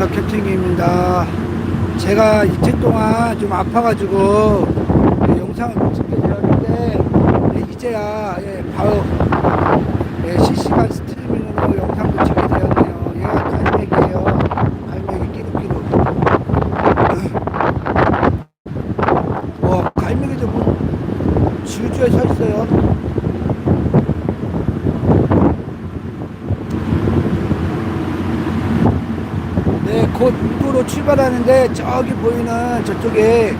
자동차 캠핑입니다. 제가 이틀 동안 좀 아파가지고 예, 영상을 못 찍게 되었는데 예, 이제야 예, 바로 예, 실시간 스트리밍으로 영상도 찍게 되었네요. 얘가 갈매기예요. 갈매기 끼룩끼룩. 와 갈매기도 뭐 줄줄에 서 있어요. 네, 곧 우도로 출발하는데 저기 보이는 저쪽에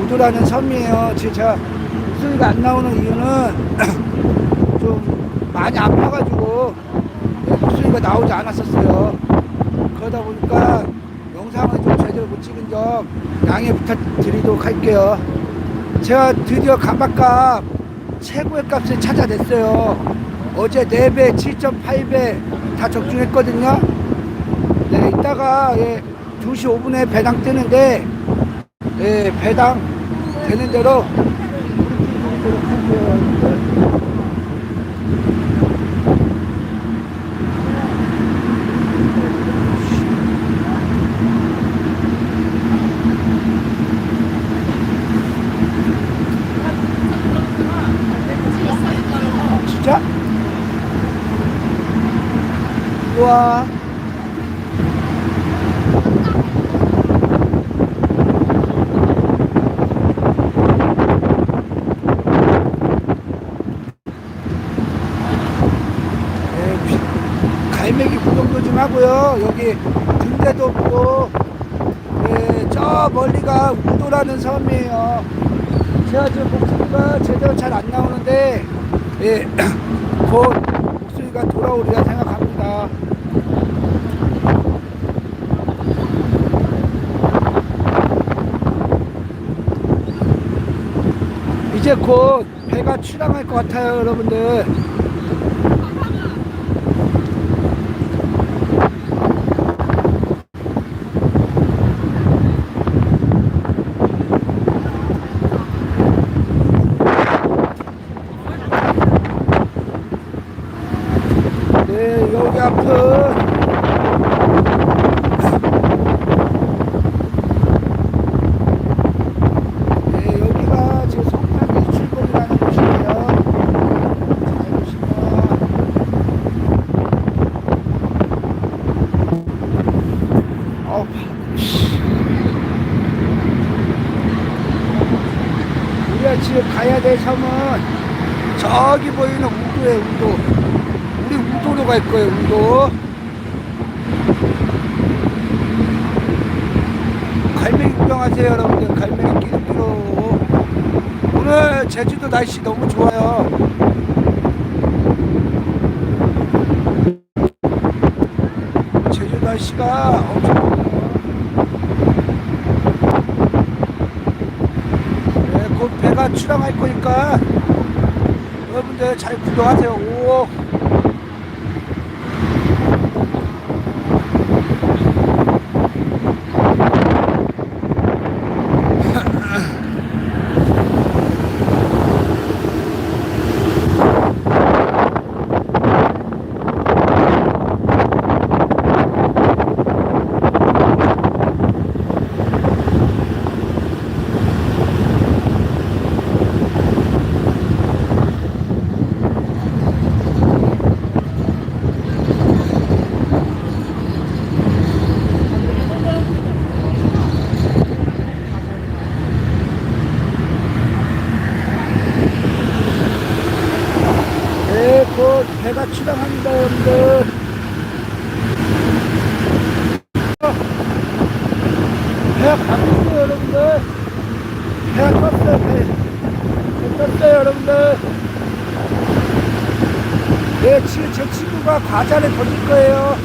우도라는 섬이에요. 제가 목소리가 안 나오는 이유는 좀 많이 아파가지고 네, 목소리가 나오지 않았었어요. 그러다 보니까 영상을 좀 제대로 못 찍은 점 양해 부탁드리도록 할게요. 제가 드디어 감박값 최고의 값을 찾아냈어요. 어제 4배, 7.8배 다 적중했거든요. 네, 이따가 예, 2시 5분에 배당 뜨는데 예, 배당 되는 대로. 진짜? 우와. 네, 비- 갈매기 구경도 좀 하고요. 여기 등대도 없고, 예, 저 멀리가 우도라는 섬이에요. 제가 지금 목소리가 제대로 잘 안 나오는데, 예, 곧 목소리가 돌아오리라 생각합니다. 이제 곧 배가 출항할 것 같아요, 여러분들. 네, 여기 앞은 네, 여기가 지금 성남이 출봉이라는 곳이에요. 잘 보시면 어, 우리가 지금 가야 될 섬은 저기 보이는 우도에 우도. 우리 우도로 갈 거예요, 우도. 갈매기 구경하세요, 여러분들. 갈매기 끼룩끼룩. 오늘 제주도 날씨 너무 좋아요. 제주 날씨가 엄청 네, 출항할 거니까 여러분들 잘 구경하세요. 오. 네, 곧 배가 출항합니다, 여러분들. 배가 바뀌었어요, 여러분들. 배가 떴어요, 배. 배 떴어요, 여러분들. 네, 지금 제 친구가 과자를 던질 거예요.